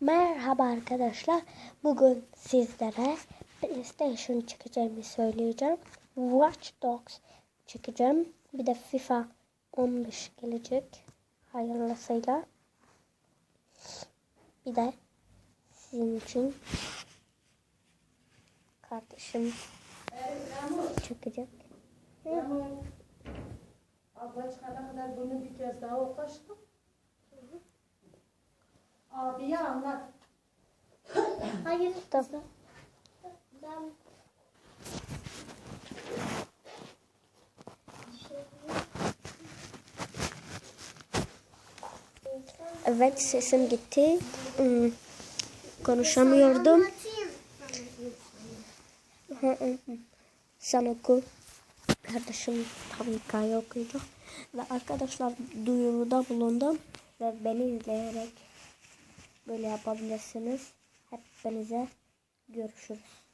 Merhaba arkadaşlar. Bugün sizlere PlayStation çıkacağımı söyleyeceğim. Watch Dogs çıkacağım. Bir de FIFA 15 gelecek. Hayırlısıyla. Bir de sizin için kardeşim çıkacak. Abla çıkana kadar bunu bir kez daha oku Abiye anlat. Hayır. Tamam. Ben Evet sesim gitti. Hmm, Konuşamıyordum. Sen oku. Kardeşim tabii hikaye okuyacak. Ve arkadaşlar duyuruda bulundum. Ve beni izleyerek böyle yapabilirsiniz. Hepinize görüşürüz.